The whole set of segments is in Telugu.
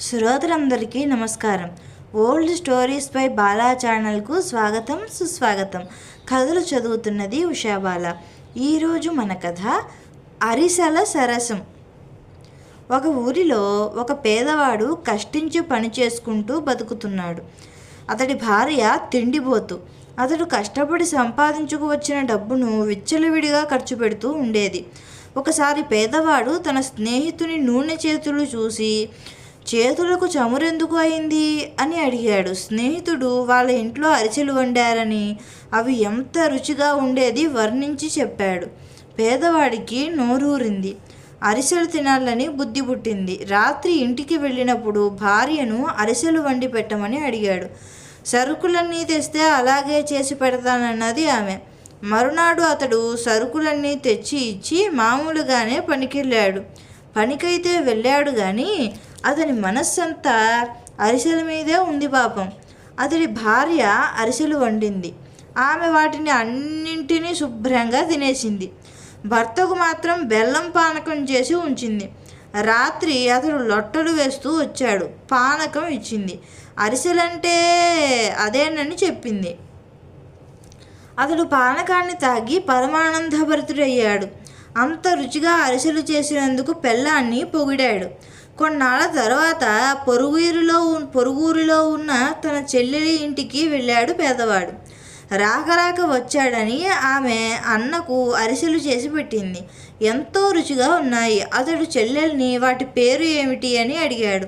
శ్రోతలందరికీ నమస్కారం. ఓల్డ్ స్టోరీస్ బై బాలా ఛానల్కు స్వాగతం సుస్వాగతం. కథలు చదువుతున్నది ఉషాబాల. ఈరోజు మన కథ అరిసల సరసం. ఒక ఊరిలో ఒక పేదవాడు కష్టించి పని చేసుకుంటూ బతుకుతున్నాడు. అతడి భార్య తిండిపోతు అతడు కష్టపడి సంపాదించుకు వచ్చిన డబ్బును విచ్చలవిడిగా ఖర్చు పెడుతూ ఉండేది. ఒకసారి పేదవాడు తన స్నేహితుని నూనె చేతులు చూసి చేతులకు చమురెందుకు అయింది అని అడిగాడు. స్నేహితుడు వాళ్ళ ఇంట్లో అరిసెలు వండారని అవి ఎంత రుచిగా ఉండేది వర్ణించి చెప్పాడు. పేదవాడికి నోరూరింది. అరిసెలు తినాలని బుద్ధి పుట్టింది. రాత్రి ఇంటికి వెళ్ళినప్పుడు భార్యను అరిసెలు వండి పెట్టమని అడిగాడు. సరుకులన్నీ తెస్తే అలాగే చేసి పెడతానన్నది ఆమె. మరునాడు అతడు సరుకులన్నీ తెచ్చి ఇచ్చి మామూలుగానే పనికెళ్ళాడు. పనికైతే వెళ్ళాడు కానీ అతని మనస్సంతా అరిసెల మీదే ఉంది పాపం. అతడి భార్య అరిసెలు వండింది. ఆమె వాటిని అన్నింటినీ శుభ్రంగా తినేసింది. భర్తకు మాత్రం బెల్లం పానకం చేసి ఉంచింది. రాత్రి అతడు లొట్టలు వేస్తూ వచ్చాడు. పానకం ఇచ్చింది. అరిసెలంటే అదేనని చెప్పింది. అతడు పానకాన్ని తాగి పరమానందభరితుడయ్యాడు. అంత రుచిగా అరిసెలు చేసినందుకు పెళ్ళాన్ని పొగిడాడు. కొన్నాళ్ళ తర్వాత పొరుగురిలో పొరుగురిలో ఉన్న తన చెల్లెలి ఇంటికి వెళ్ళాడు పేదవాడు. రాకరాక రాక వచ్చాడని ఆమె అన్నకు అరిసెలు చేసి పెట్టింది. ఎంతో రుచిగా ఉన్నాయి. అతడు చెల్లెల్ని వాటి పేరు ఏమిటి అని అడిగాడు.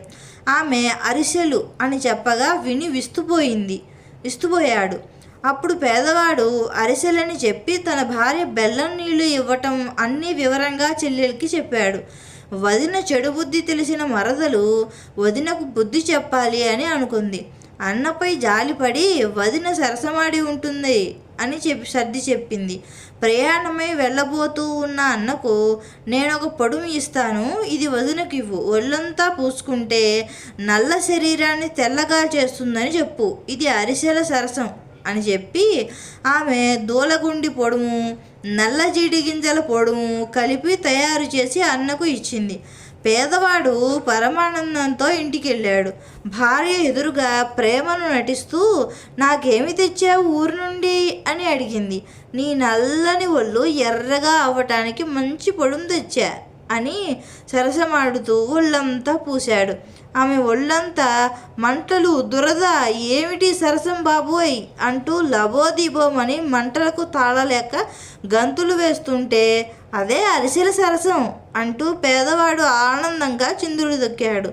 ఆమె అరిసెలు అని చెప్పగా విని విస్తుపోయింది. విస్తుపోయాడు. అప్పుడు పేదవాడు అరిసెలని చెప్పి తన భార్య బెల్లం నీళ్ళు ఇవ్వటం అన్నీ వివరంగా చెల్లెలకి చెప్పాడు. వదిన చెడు బుద్ధి తెలిసిన మరదలు వదినకు బుద్ధి చెప్పాలి అని అనుకుంది. అన్నపై జాలిపడి వదిన సరసమాడి ఉంటుంది అని చెప్పి సర్ది చెప్పింది. ప్రయాణమై వెళ్ళబోతూ ఉన్న అన్నకు నేను ఒక పొడుము ఇస్తాను ఇది వదినకి ఇవ్వు. ఒళ్ళంతా పూసుకుంటే నల్ల శరీరాన్ని తెల్లగా చేస్తుందని చెప్పు. ఇది అరిసెల సరసం. అని చెప్పి ఆమె దూలగుండి పొడుము నల్ల జీడి గింజల పొడుము కలిపి తయారు చేసి అన్నకు ఇచ్చింది. పేదవాడు పరమానందంతో ఇంటికి వెళ్ళాడు భార్య ఎదురుగా ప్రేమను నటిస్తూ నాకేమి తెచ్చావు ఊరు నుండి? అని అడిగింది. నీ నల్లని ఒళ్ళు ఎర్రగా అవ్వటానికి మంచి పొడుము తెచ్చా అని సరసమాడుతూ ఒళ్ళంతా పూశాడు. ఆమె ఒళ్ళంతా మంటలు దురద ఏమిటి సరసం బాబోయ్? అంటూ లబోదీబోమని మంటలకు తాళలేక గంతులు వేస్తుంటే అదే అరిసెల సరసం అంటూ పేదవాడు ఆనందంగా చిందులు దొక్కాడు.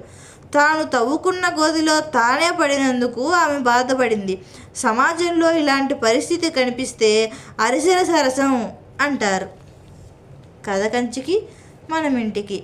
తాను తవ్వుకున్న గోదిలో తానే పడినందుకు ఆమె బాధపడింది. సమాజంలో ఇలాంటి పరిస్థితి కనిపిస్తే అరిసెల సరసం అంటారు. కథ కంచికి మనమింటికి.